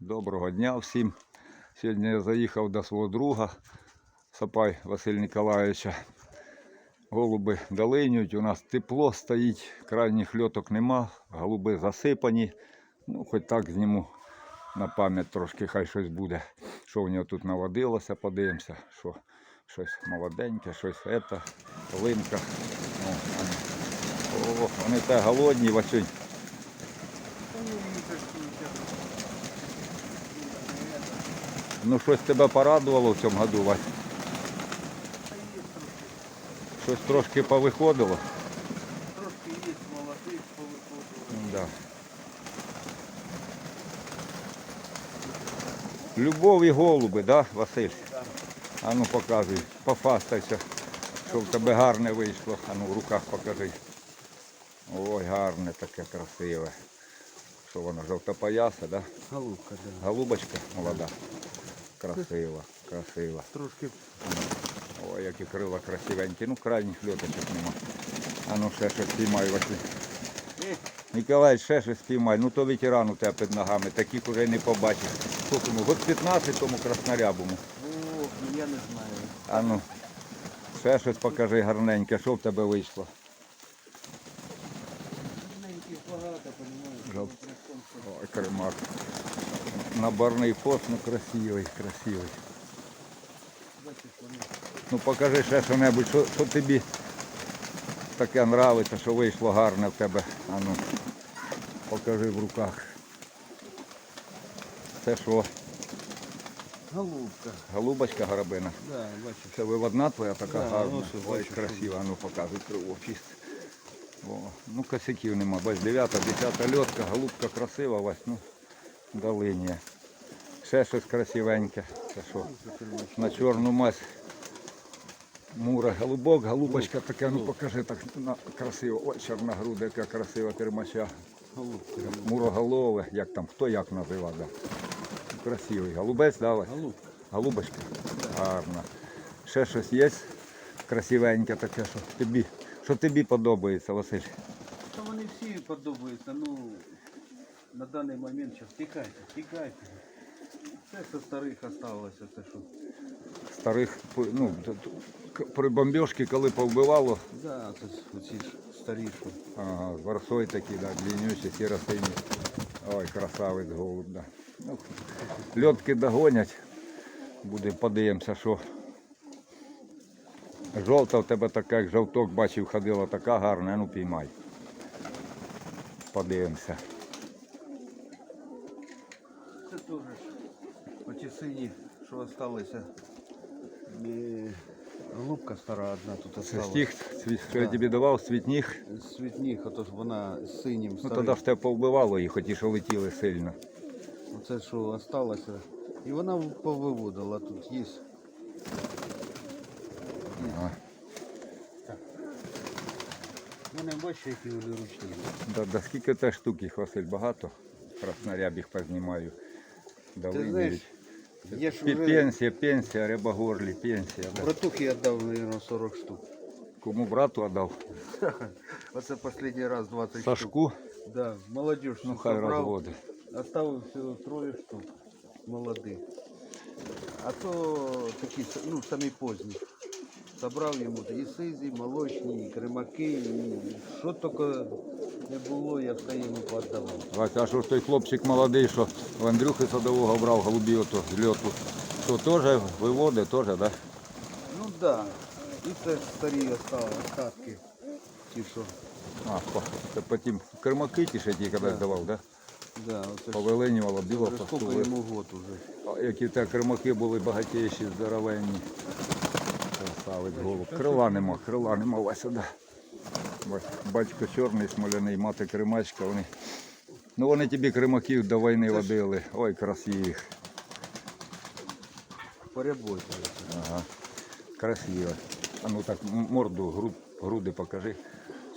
Доброго дня всім. Сьогодні я заїхав до свого друга Сапай Василя Ніколаєвича. Голуби долинюють, у нас тепло стоїть, крайніх льоток нема, голуби засипані. Ну, хоч так зніму на пам'ять трошки, хай щось буде. Що в нього тут наводилося, подивимося, що щось молоденьке, щось ета, линка. Вони. О, вони те голодні, Васюнь. Ну щось тебе порадувало в цьому году, Вась? Щось трошки повиходило. Трошки є молодих повиходило. Да. Любов і голуби, да, Василь? Да. А ну показуй, пофастайся, що в тебе гарне вийшло. А ну в руках покажи. Ой, гарне таке красиве. Що воно, жовтопояса, да? Голубка, да. Голубочка молода. Красива, красива. Трошки Ой, які крила красивенькі. Ну, крайніх льоточок нема. А ну ще щось спіймай, Василь. Ніколай, ще щось спіймай. Ну то ветеран у тебе під ногами, таких уже не побачиш. Скільки йому? Год 15 тому краснорябому. О, ну я не знаю. А ну, ще щось покажи гарненьке, що в тебе вийшло. Маленьких багато, понімаєш. Жовт. При тому, що Ой, кремак. Наборний пост, ну красивий, красивий. Ну покажи ще що-небудь, що, що тобі таке нравиться, що вийшло гарне в тебе. А ну, покажи в руках. Це що? голубка. Голубочка горобина. Да, бачиш. Це виводна твоя така Да, гарна. ну, що, Ой, бачу, красива, ну показуй кривопіст. О, ну косяків нема. Бач, 9, 10 льотка, голубка красива, Вась, ну, долиня. Ще щось красивеньке. Це що? На чорну мазь. Мура, голубок, голубочка таке, ну покажи так на, красиво. Ой, чорногруда, яка красива термача. Муроголове, як там, хто як називав, да. Красивий. Голубець, да, Вась? Голубочка. Гарна. Ще щось є красивеньке таке, що тобі, що тобі подобається, Василь. Та вони всі подобаються, ну на даний момент зараз тікайте, тікайте. Це що старих осталося, це що. Старих, ну, при бомбіжці, коли повбивало, Да, ж оці ж старі, що. ага, варсой такі, да, длиннючі, сіросині. Ой, красавець голуб, да. Ну, льотки догонять. Буде, подивимося, що. Жовта в тебе така, як жовток бачив, ходила така гарна, ну піймай. Подивимося. Це теж ж сині, що залишилися. Голубка стара одна тут осталась. стих, що я Да. тобі давав, світніг. Світніх, ото ж вона з синім Ну старим. тоді ж тебе повбивало їх, хоч що летіли сильно. Оце що залишилося. І вона повиводила тут є. Ага. Вони бачиш, які вони ручні. Да, да скільки те штук їх, Василь, багато. Красноряб їх познімаю. Дали Ти знаєш, я ж вже Пенсія, пенсія, рибогорлі, пенсія. Да. братухи дав, мабуть, 40 штук. Кому брату віддав? Оце останній раз 20 штук. Сашку, Да, молодежь ну хай розводить. Оставив всього троє штук молодих. А то такі ну, самі позні. Собрав йому і сизі, молочні, і кремаки, і що тільки не було, я все йому подавав. Вася, а що ж той хлопчик молодий, що в Андрюхи садового брав голубі ото з льоту, то теж виводить, теж, да? Ну так. Да. І це старі остали, остатки. Ті, що. А, по- це потім кермаки ті ще ті, коли здавав, да? Да, оце Повеленювало, біло скільки постули. йому год уже. Які в тебе кермаки були багатіші, здоровенні. Красавець голуб. Крила нема, крила нема да. Бач- Батько чорний, смоляний, мати кремачка. Вони... Ну вони тобі кремаків до війни водили. Ой, красиві. Переботали. Ага. Красиво. А ну так морду, груд, груди покажи.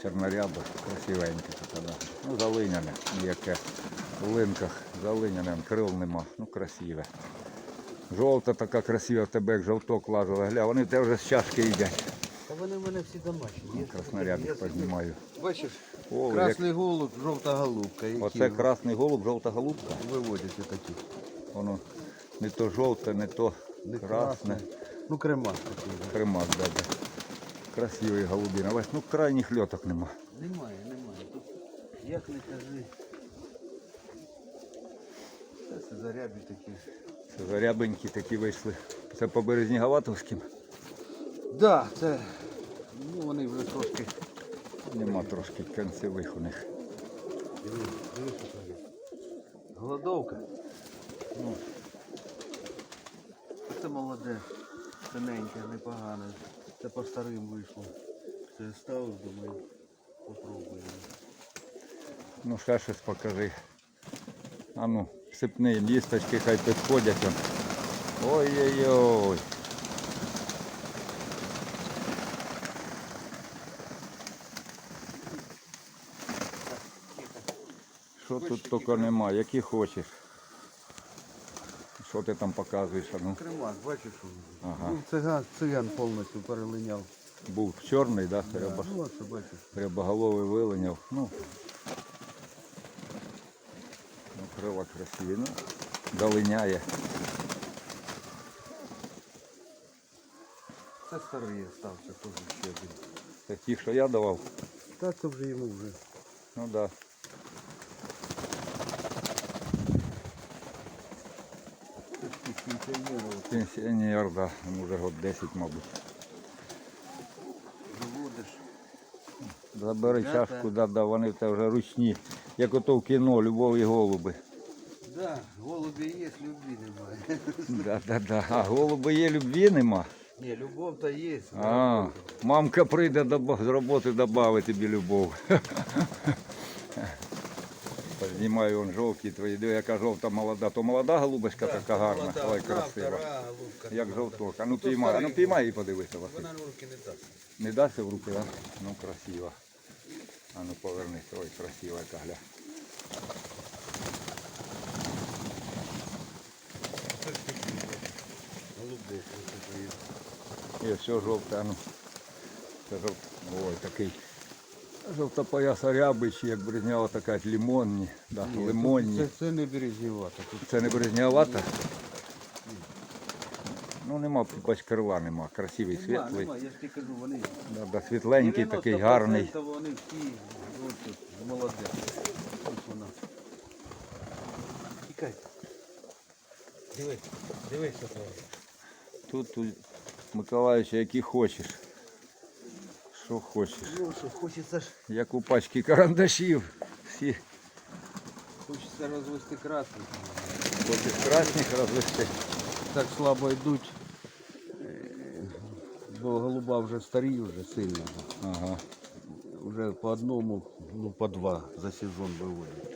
Чорнорябо, красивеньке таке, да. Ну, залиняне, м'яке. В линках залиняне, крил нема. Ну, красиве. Жовта така красива в тебе, як жовток лазила. Гля, вони тебе вже з чашки їдять. Та вони в мене всі домашні. Я собі- познімаю. Бачиш, О, красний голуб, жовта голубка. Які Оце красний голуб, жовта голубка. виводять такі. Воно не то жовте, не то Не красне. Ну, кремак такий. да. Кремак, да, да. Красивий голубіна. Весь, ну крайніх льоток нема. Немає, немає. Тут як не кажи. Це зарябі такі. Це зарябенькі такі вийшли. Це по березні Гаватовським. Да, це. Ну вони вже трошки. Нема трошки кінцевих у них. Голодовка. Ну. Це молоде, тоненьке, непогане. Це по старим вийшло. Це ставив, думаю, попробуємо. Ну ще щось покажи. А ну, сипни лісточки, хай підходять. Ой-ой-ой. Що тут тільки нема, які хочеш. Що ти там показуєш? Ну, Кремак, бачиш, Ага. ну, циган, циган повністю перелиняв. був чорний, да, треба. Ну, оце бачиш. Рябоголовий вилиняв. Ну, ну крила. Ну, долиняє. Це старий стався теж ще один. Це ті, що я давав. Та це вже йому вже. Ну да. Пенсіонерів Пенсіонер, да. Йому вже год 10, мабуть. доводиш. Забери чашку, да. да, да, вони в тебе вже ручні. Як ото в кіно, любов і голуби. Да, голубі є, любві немає. Да, да, да. А голуби є, любві нема. Ні, любов то є. А, мамка прийде до, з роботи додавить тобі любов. Знімаю он жовті твої, диви, яка жовта молода. То молода голубочка така гарна, ой, красива. голубка. Як жовток. А ну піймай, ну піймай і подивися, Василь. Вона руки не дасть. Не дасться в руки, а? Ну красиво. А ну повернись, ой, красива яка гля. Є все жовте, ну. Це жов... Ой, такий. Жовтопояса рябич, як брезнява така лимонні, да, лимонні. Це, це не березнівата. Тут Це не брезнявата? Ну нема, бач, крила нема. Красивий, нема, світлий. нема, я ж тобі кажу, вони Да, да, світленький, такий гарний. вони всі ось тут, молоде. Ось вона. Тікай. Дивись, дивись, що там. Тут у Миколаївича, які хочеш. Що хочеш. Ну що, хочеться ж, Як у пачки карандашів. Всі хочеться розвести краску. хочеш красних розвести. Так слабо йдуть. Бо голуба вже старі вже сильно. Ага. Вже по одному, ну по два за сезон виводять.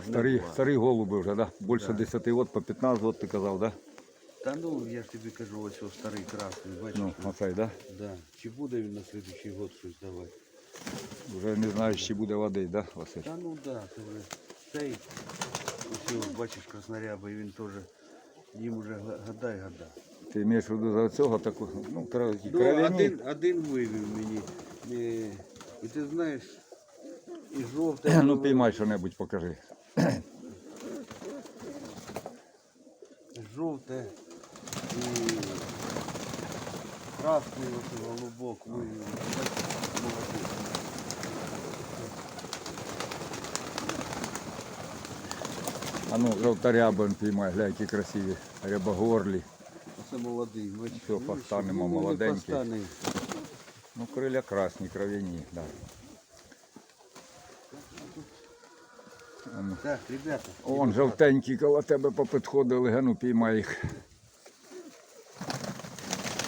Старі, старі голуби вже, да? Більше 10 років, по 15 років ти казав, да? Та ну, я ж тобі кажу, ось ось старий красний, бачиш? Ну, оцей, да? Да. Чи буде він на следующий год щось давати? Вже не знаєш, чи буде води, да, Василь? Та ну да, це вже цей, ось його, бачиш, краснорябий, він теж, їм уже га- гадай. Ти маєш в виду за цього таку, ну, кра- Ну, один, один вивів мені. Е, І ти знаєш, і жовте. Ну, піймай що-небудь, покажи. Жовте і красний ось голубок вивів. А ну, жовтарябин піймай, глянь, які красиві. Рябогорлі. Оце молодий. бачиш. Все, постанемо, молоденький. Ну, криля красні, кров'яні, да. Ну. Так, ребята. Вон жовтенькі коло тебе попідходили, гану піймай їх.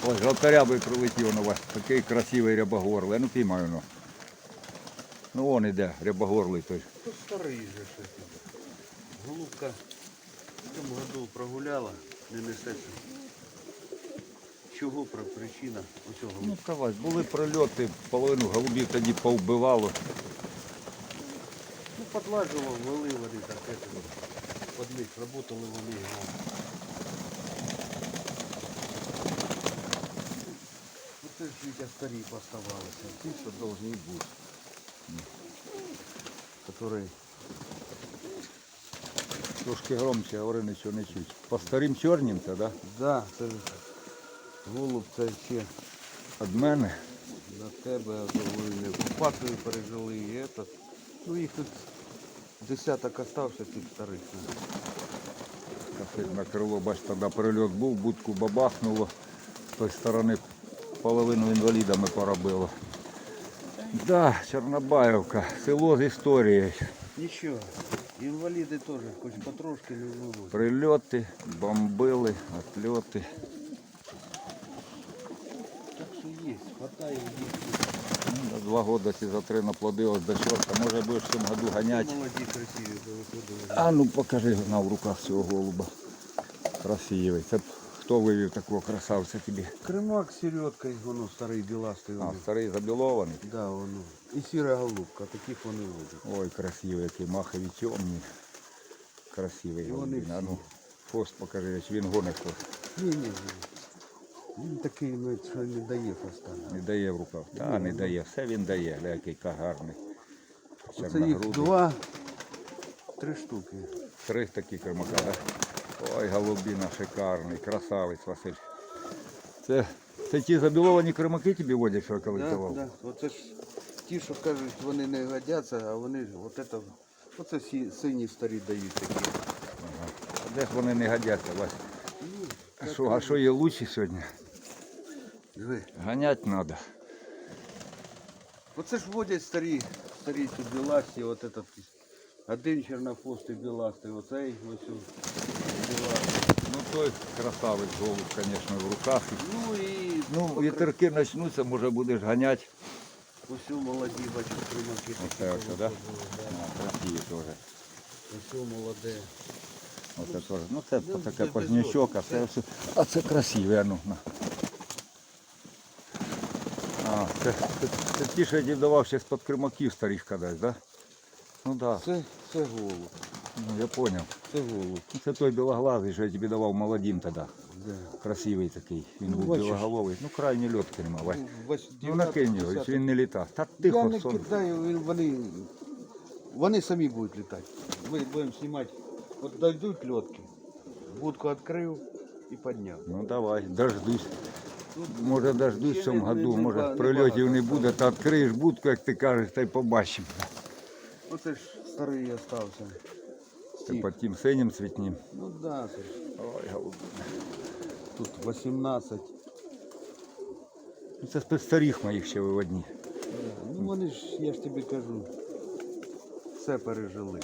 Ось жовтарябий прилетів на вас. Такий красивий рябогорлий. Ну піймай воно. Ну вон іде, рябогорлий той. Тут старий же щось. Голубка в цьому году прогуляла, не несеться. Чого про причина оцього? Ну казалось, були прильоти, половину голубів тоді повбивало Ну, подладжував, вели вони так, это, под них, работали вони. ну. Оце ж Вітя старі поставалися, ті, що повинні бути. Которые Трошки громче, говори, нічого не чуть. По старим чорнім це, да? Да, це ж голуб це ще Від мене. на тебе, а то вони окупацію пережили і этот. Ну їх тут десяток остався тих старих. На крило, бач, тоді прильот був, будку бабахнуло. З тої сторони половину інвалідами поробило. Да, Чорнобаївка, село з історією. Нічого, інваліди теж, хоч потрошки не вивозять. Прильоти, бомбили, отльоти. Так що є, хватає два ці за три наплодилось до чорта. Може будеш в цьому году ганяти. Молоді, красиві. А ну покажи на в руках цього голуба. Красивий. Це б хто вивів такого красавця тобі? Кремак з середкою, воно старий біластий. А, старий забілований. Да, воно. І сіра голубка, таких вони водять. Ой, красивий, який махові темні. Красивий голубін. А ну, хвост покажи, він гонить хвост. Ні, ні, ні. Він такий, ну, що не дає фаста. Не дає в руках. Та не дає. Все він дає, Гля, який гарний. Оце їх Чорногрудий. два, три штуки. Три такі кремака, да? Ой, голубіна шикарний, красавець Василь. Це, це ті забіловані кремаки тобі водять, що я колись Да, давав? да. Оце ж ті, що кажуть, вони не годяться, а вони ж от это, оце сі- сині старі дають такі. Ага. А де ж вони не годяться, Вась? Ну, А що, а що є лучше сьогодні? Диви. Ганять треба. Оце ж водять старі, старі ці біласті, от этот, один чорнофостий біластий, оцей ось о, біластий. Ну той красавець голуб, звісно, в руках. Ну і Ну, вітерки почнуться, може будеш ганяти. ось у молоді, бачу, кримаки. Оце ось, да? А, красиві теж. Ось у молоде. Оце теж. Ну це Ну, таке це позднячок, а це все. А це красиве, а ну. На. Це, це, це ті, що я тобі давав ще з-під кримаків старих кадась, да? Ну так, да. Це, це голуб, ну, я зрозумів. це голуб. Ну, Це той білоглазий, що я тобі давав молодим тоді. Да. Красивий такий. Він Ну, був бачиш. білоголовий. Ну крайні льотки нема. Вась. Ну, Ну накинь його, чи він не літа. Та Я тихо, не сон. кидаю, він- вони, вони самі будуть літати. Ми будемо знімати. От дойдуть льотки, будку відкрив і підняв. Ну давай, дождусь. Може дождусь в цьому году, може прильотів не буде, та відкриєш будку, як ти кажеш, та й побачимо. Оце ж старий остався. Це Стік. під тим синім цвітнім. Ну да, це ж. Ой, голуб. Тут 18. Ну, Це з старих моїх ще виводні. Да. Ну вони ж, я ж тобі кажу, все пережили.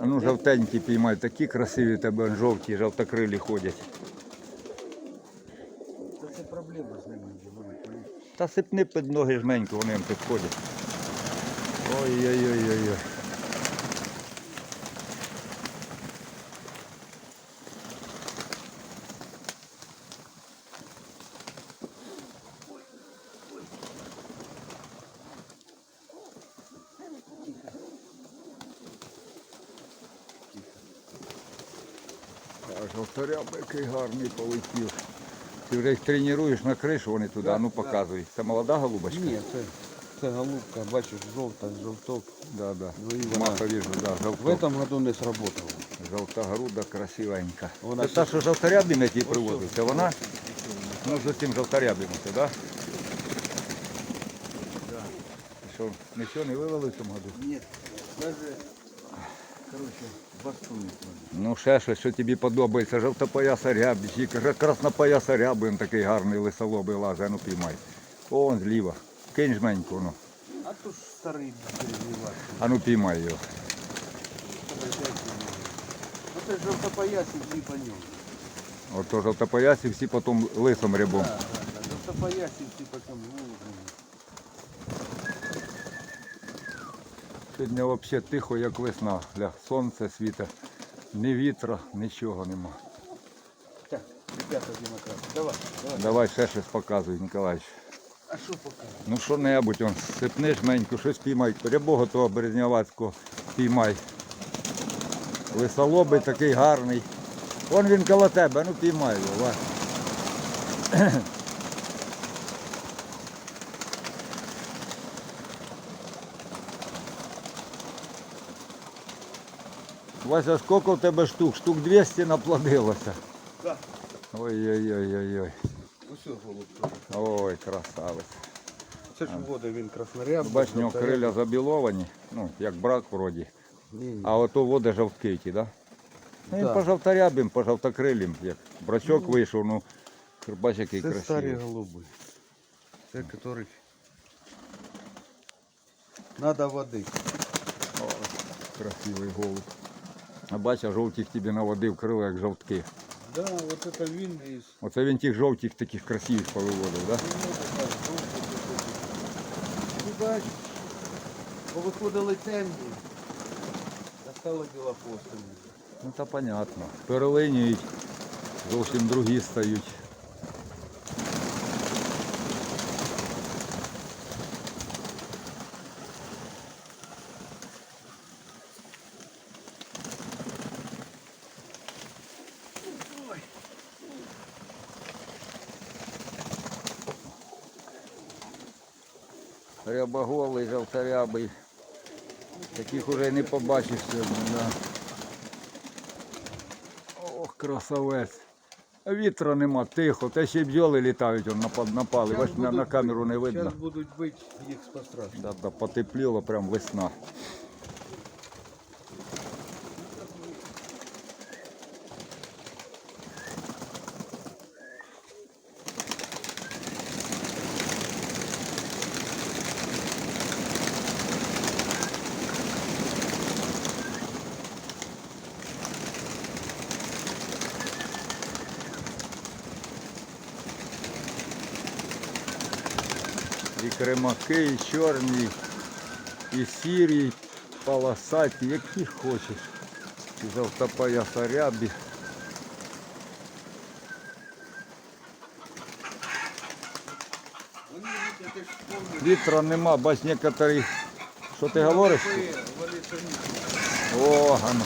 А ну жовтенькі піймай, такі красиві тебе жовті, жовтокрилі ходять. Це, це проблема з ними. Та сипни під ноги жменько, вони їм підходять. Ой-ой-ой-ой. А жовторяб який гарний полетів. Ти вже їх тренуєш на кришу, вони туди, Да, ну показуй. Це молода голубочка? Ні, це, це голубка, бачиш, жовта, жовток. Да, да. Ну, і вона Махові ж, да, В жовток. этом году не сработало. Жовта груда красивенька. Вона це та, що тій Ось це вона? Ну, з цим жовторябим, це, да? Да. І Що, нічого не вивели в цьому году? Нет, даже. Ну, ще щось, що тобі подобається, жовтопояса кра- краснопояса ряби, він такий гарний лисолобий а ну піймай. О, он зліва. Кинь жменьку, ну. А то ж старий переживак. А ну піймай його. Ну це жовтопоясі всі по ньому. Ото жовтопоясі всі потім лисом рябом. Да, да, да. Жовтопоясі всі по цьому вулику. Сьогодні взагалі тихо, як весна. Ля, сонце світе, ні вітра, нічого нема. Так, ребята демократи, давай, давай. Давай ще щось показуй, Ніколаївич. А що покажемо? Ну що-небудь, он, сипни жменьку, щось піймай. Рябого того березнявацького піймай. Лисолобий такий гарний. Вон він коло тебе, ну піймай його. Вася, скільки у тебе штук? Штук 200 наплодилося. Да. Ой-ой-ой-ой-ой. Ось голуб теж. Ой, красавець. Це ж вода він красноряб. Бач, у нього криля забіловані, ну, як брак вроді. А ото води жовткиті, да? Ну, він Да. по жовторябим, як брачок вийшов, ну, бач, який Це старі голуби. Це яких Надо води. О, красивий голуб. А бачиш, а жовтих тобі наводив крила, як жовтки. Да, вот это він із. Оце він тих жовтих таких красивих повиводив, да? Ну, бач, повиходили темні. Настали білопостами. Ну та понятно. Перелинюють, зовсім другі стають. Жовторябий. Таких уже не побачиш сьогодні, да. Ох, красавець. Вітра нема, тихо, та ще й бджоли літають он напад напали. Бач, на, на камеру не видно. Зараз будуть бити їх спострашно. Да, да, потепліло, прям весна. І і чорні, і сірі, полосаті, які хочеш. І жовтопояса рябі. Вітра нема, бач некоторі. Що ти говориш? О, ано.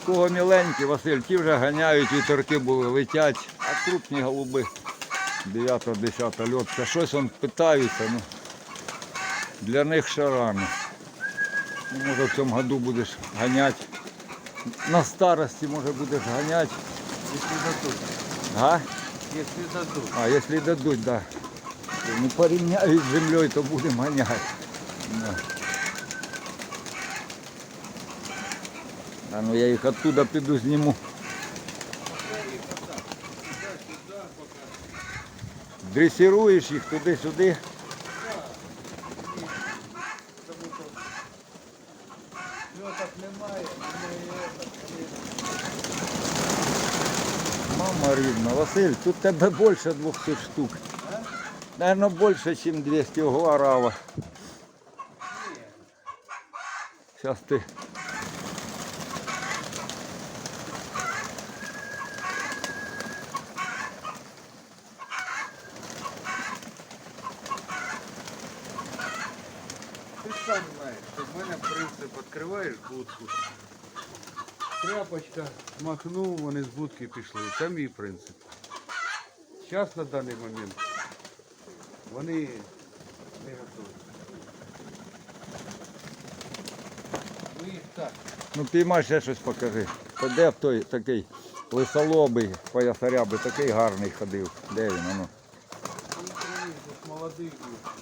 Так. Кого міленькі, Василь, ті вже ганяють, вітерки були, летять, а крупні голуби 9-10 льот. Та щось он питаються, ну для них ще рано. Ну, може в цьому году будеш ганяти. На старості може будеш ганяти. Якщо дадуть. Га? Якщо дадуть. А, если дадуть, да. Не порівняють з землею, то будемо ганяти. А ну я їх оттуда піду зніму. Дресируєш їх туди-сюди. Мама рідна, Василь, тут тебе більше 200 штук. Наверно, більше, ніж 200 Ого, арава. Зараз ти. Ти ж сам знаєш, що в мене принцип відкриваєш будку. Тряпочка махнув, вони з будки пішли. Це мій принцип. Зараз на даний момент вони не готові. Ну їх так. Ну піймай ще щось покажи. Де б той такий лисолобий поясаряби, такий гарний ходив. Де він? Ну. молодий був.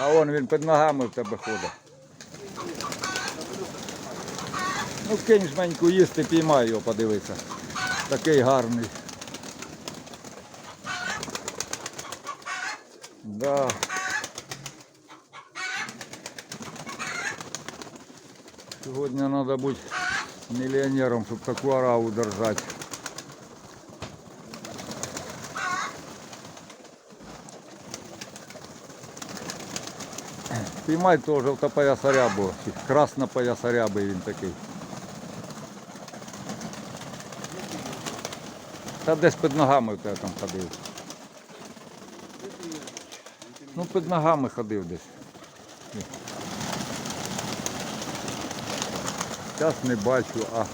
А он він під ногами в тебе ходить. Ну кинь жменьку їсти, піймай його, подивися. Такий гарний. Да. Сьогодні треба бути мільйонером, щоб таку араву держати. Піймай того жовтопоясарябу, чи краснопоясарябий він такий. Та десь під ногами я там ходив. Ну, під ногами ходив десь. Зараз не бачу, а.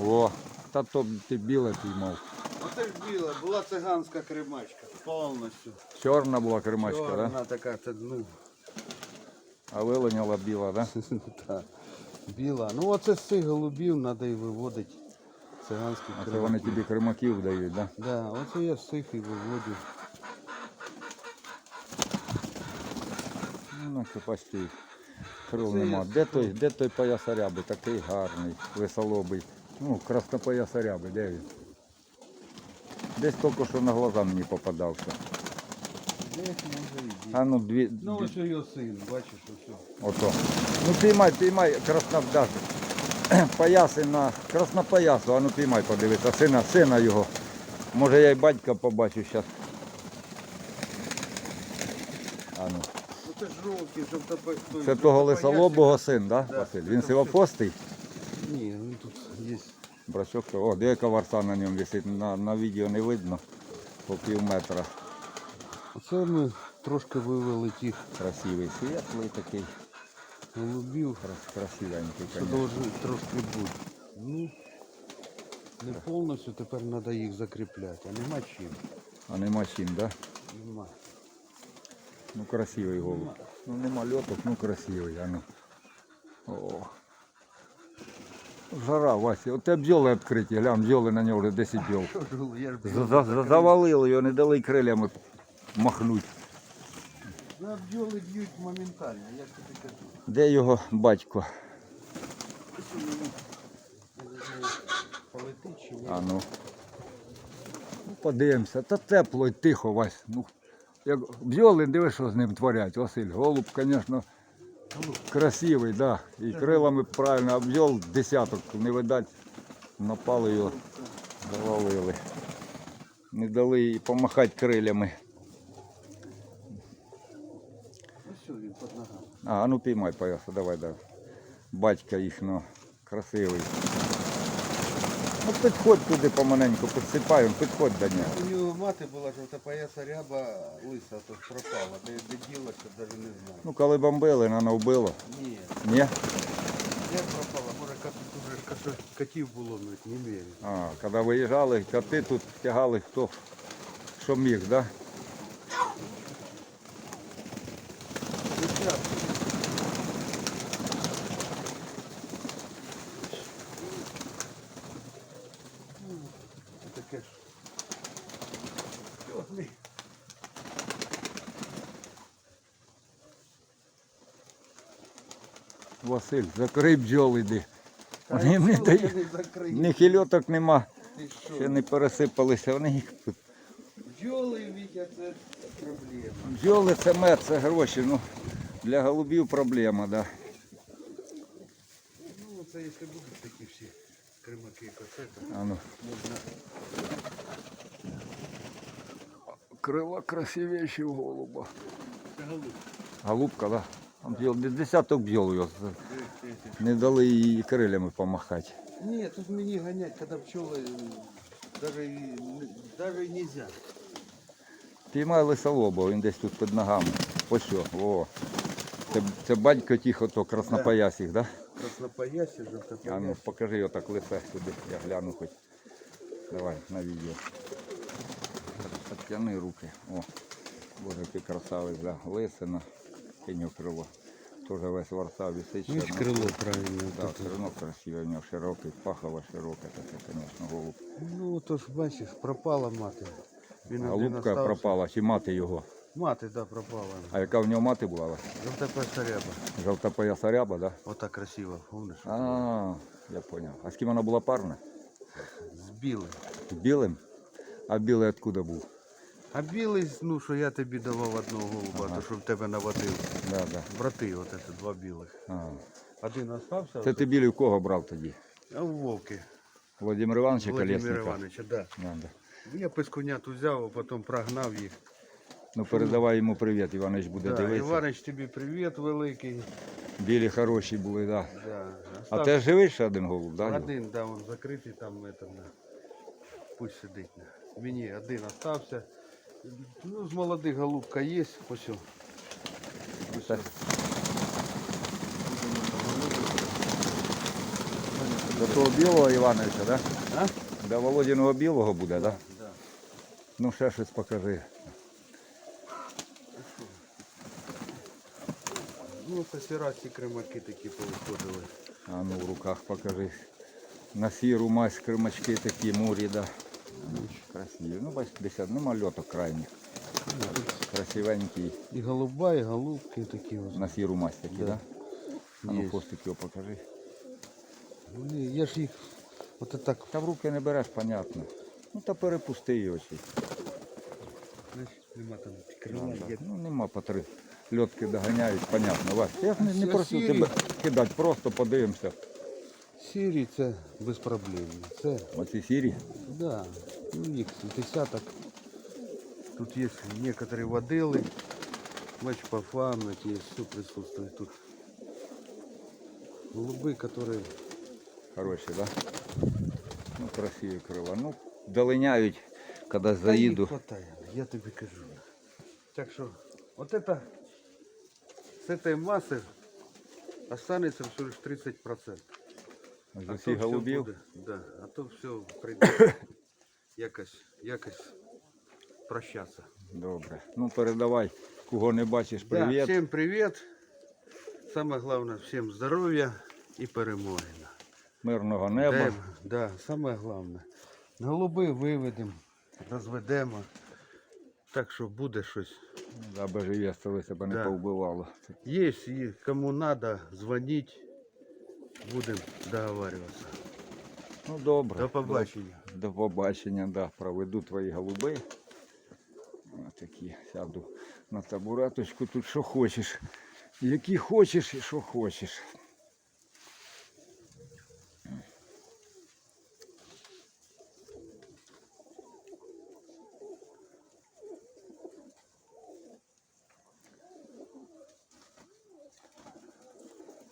О, та то ти біле піймав. Оце ж біле, була циганська кремачка повністю. Чорна була кримачка, так? Да? Вона така, це, ну, А вилиняла біла, так? Да? біла. Ну оце з цих голубів треба і виводити циганських А це вони тобі кримаків дають, так? Да? Да, оце я з цих і виводив. Ну, це почти крил Це нема. Де той, де той поясаряби? Такий гарний, висолобий. Ну, краснопоясаряби, де він? Десь тільки що на глаза мені попадався. Десь може і є. А ну дві. Ну ось його син, бачиш, ось. Ото. Ну піймай, піймай, краснодаж. Пояси на краснопоясу, а ну піймай, подивися, сина, сина його. Може я й батька побачу зараз. А ну. Ну це ж жовтий, жовтопо... той Це того лисолобого син, да, Да, Василь? Він сивопостий? Ні, ну тут є. Брачок, о, деяка варса на ньому висить, на, на відео не видно. По пів метра. Оце ми трошки вивели тих Красивий, світлий такий, голубів, красивенький, конечно. трошки бути. Ну, не повністю тепер треба їх закріпляти, а нема чим. А нема чим, да? Нема. Ну красивий голуб. Ну нема льоток, ну красивий, а ну. О. Жара, Вася, от те бджоли відкриті, глянь, бджоли на нього вже 10 бджол. Завалили його, не дали крилями махнуть. На бджоли б'ють моментально, я ж тобі кажу. Де його батько? Полетить чи ні. А ну. Ну, подивимося. Та тепло і тихо, Вась. Ну, як бджоли, диви, що з ним творять, Василь. Голуб, звісно, красивий, да. І крилами правильно, а бджол десяток не видать. Напали його, завалили. Не дали їй помахати крилями. Ось що він під ногами. А, ну піймай пояса, давай, давай. Батька їхнього, красивий. Ну підходь туди поманеньку, підсипай, він, підходь до нього. У нього мати була жовтопояса ряба лиса, то пропала. Де, де ділася, навіть не знаю. Ну коли бомбили, вона вбила. Ні, Ні? де пропала? Може тут вже котів було, навіть не вірю. А, коли виїжджали, коти тут тягали хто що міг, да? Василь, закрий бджол іди. Та Вони не дають. Ні хільоток нема, ще не пересипалися. Вони їх тут. Бджоли, Вітя, це проблема. Бджоли це мед, це гроші. Ну, для голубів проблема, да. Ну, це якщо будуть такі всі кримаки, касети, А ну. можна Крила красивіші в голуба. Це голуб. Голубка, да? Там десяток бджол його. Не дали їй крилями помахати. Ні, тут мені ганять, коли пчоли даже, не- нельзя. Піймай лисолоба, він десь тут під ногами. Ось о. Це, це батько тихо, то краснопоясіх, да? Краснопоясі, А ну покажи його так лице сюди, я гляну хоч. Давай на відео. Підтяни руки. О, боже, який красавець, да. Лисина, кинь крило. Теж весь варса висить. Ну, крило правильно. Тут. все одно красиве, у нього широкий, пахова широка, таке, звісно, голуб. Ну, то ж бачиш, пропала мати. Він Голубка остався. пропала, чи мати його. Мати, да, пропала. А яка в нього мати була? Жовтопояса ряба. Жовта пояса ряба, да? Ота красива, помниш? А, я понял. А з ким вона була парна? З білим. З білим? А білий откуда був? А білий, ну, що я тобі давав одного голуба, то щоб тебе наводив. Да, да. Брати, от це два білих. А. Один остався, Це ти білий в кого брав тоді? а у Вовки. Володимир Івановича Володимир Колєсника? Івановича, да. Да, да. Я пискунят взяв, а потім прогнав їх. Ну передавай йому привіт, Іванович буде Да, дивитися. Іванович, тобі привіт великий. Білі хороші були, да. Да. А теж живий ще один голуб, да? його? Один, да, він закритий там, это, на. пусть сидить. Мені один остався. Ну, з молодих голубка є, ось. Ось. До того білого Івановича, так? Да? А? До Володіного білого буде, так? Да? Да. Ну ще щось покажи. Ну, це сірасті кремаки такі повиходили. А ну в руках покажи. На сіру мазь кримачки такі мурі, да. Красиві. Ну, бачите, десят, нема льоток крайніх. Красивенький. І голуба, і голубки такі ось. На сіру мазь такі, так? Да. Да? А ну Є. хвостик його покажи. Вони, я ж їх от так Та в руки не береш, понятно. Ну та перепусти його чи. знаєш, нема там крила, є. Ну нема по три. Льотки доганяють, понятно. Вась, я ж не, не сірі. тебе кидати, просто подивимося Сірі це безпроблемно. Це, Оці сірі. да, ну їх десяток. Тут є некоторі водили, матч-пофамник, є, все присутствует тут. Голуби, которые Хороші, да? Ну, красиві крила. Ну, долиняють, коли Та їх заїду. хватає, я тобі кажу. Так що, от это, с этой массы останется всего лишь 30%. З А усіх голубів. буде, да, а то все прийде якось, якось прощатися. Добре. Ну передавай, кого не бачиш, привіт. Да, всім привіт. Саме головне, всім здоров'я і перемоги. Мирного неба. Дай- да, саме головне. Голуби виведемо, розведемо. Так що буде щось. Аби живе стали себе не Да. повбивало. Є, кому треба, дзвоніть, будемо договарюватися. Ну добре. До побачення. До побачення, да. Проведу твої голуби. Такі сяду на табуреточку, тут що хочеш. Які хочеш і що хочеш.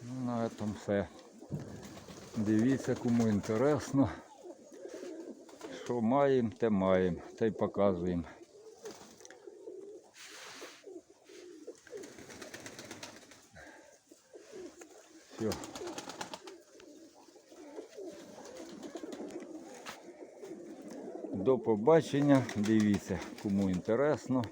Ну, на этом все. Дивіться, кому інтересно. Що маємо, те маємо, те й показуємо. Все. До побачення. Дивіться, кому інтересно.